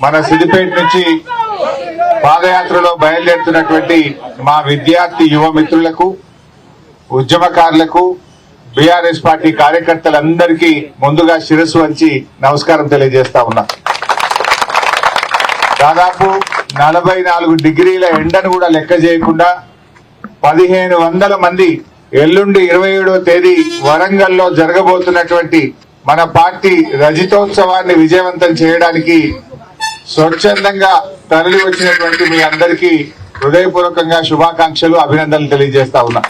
మన సిద్దిపేట నుంచి పాదయాత్రలో బయలుదేరుతున్నటువంటి మా విద్యార్థి యువ మిత్రులకు ఉద్యమకారులకు బీఆర్ఎస్ పార్టీ కార్యకర్తలందరికీ ముందుగా శిరస్సు వంచి నమస్కారం తెలియజేస్తా ఉన్నా. దాదాపు నలభై నాలుగు డిగ్రీల ఎండను కూడా లెక్క చేయకుండా పదిహేను వందల మంది ఎల్లుండి ఇరవై ఏడవ తేదీ వరంగల్లో జరగబోతున్నటువంటి మన పార్టీ రజితోత్సవాన్ని విజయవంతం చేయడానికి స్వచ్ఛందంగా తరలి వచ్చినటువంటి మీ అందరికీ హృదయపూర్వకంగా శుభాకాంక్షలు అభినందనలు తెలియజేస్తా ఉన్నా.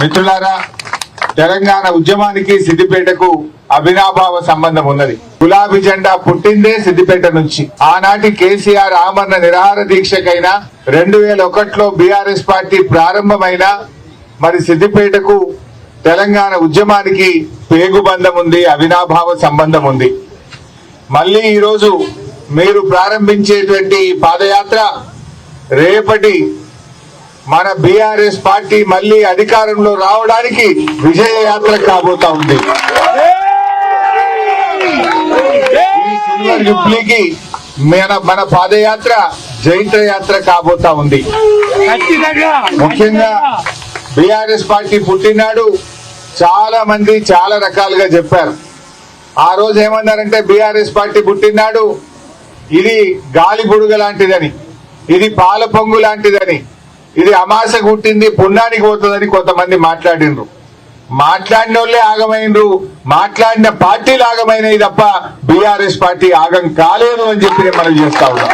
మిత్రులారా తెలంగాణ ఉద్యమానికి సిద్దిపేటకు అవినాభావ సంబంధం ఉన్నది. గులాబీ జెండా పుట్టిందే సిద్దిపేట నుంచి. ఆనాటి కేసీఆర్ ఆమరణ నిరాహార దీక్షకైనా రెండు వేల ఒకటిలో బీఆర్ఎస్ పార్టీ ప్రారంభమైన మరి సిద్దిపేటకు తెలంగాణ ఉద్యమానికి పేగుబంధం ఉంది అవినాభావ సంబంధం ఉంది. మళ్ళీ ఈరోజు మీరు ప్రారంభించేటువంటి ఈ పాదయాత్ర రేపటి మన బీఆర్ఎస్ పార్టీ మళ్ళీ అధికారంలో రావడానికి విజయ యాత్ర కాబోతా ఉంది. జూబ్లీకి మన మన పాదయాత్ర జైత్ర యాత్ర కాబోతా ఉంది. ముఖ్యంగా బీఆర్ఎస్ పార్టీ పుట్టినాడు చాలా మంది చాలా రకాలుగా చెప్పారు. ఆ రోజు ఏమన్నారంటే బీఆర్ఎస్ పార్టీ పుట్టినాడు ఇది గాలి బుడుగ లాంటిదని ఇది పాల పొంగు లాంటిదని ఇది అమాస గుట్టింది పుణ్యానికి పోతుందని కొంతమంది మాట్లాడిండ్రు మాట్లాడిన వాళ్ళే ఆగమైనరు మాట్లాడిన పార్టీలు ఆగమైనవి తప్ప బీఆర్ఎస్ పార్టీ ఆగం కాలేదు అని చెప్పి మనం చేస్తా ఉన్నాం.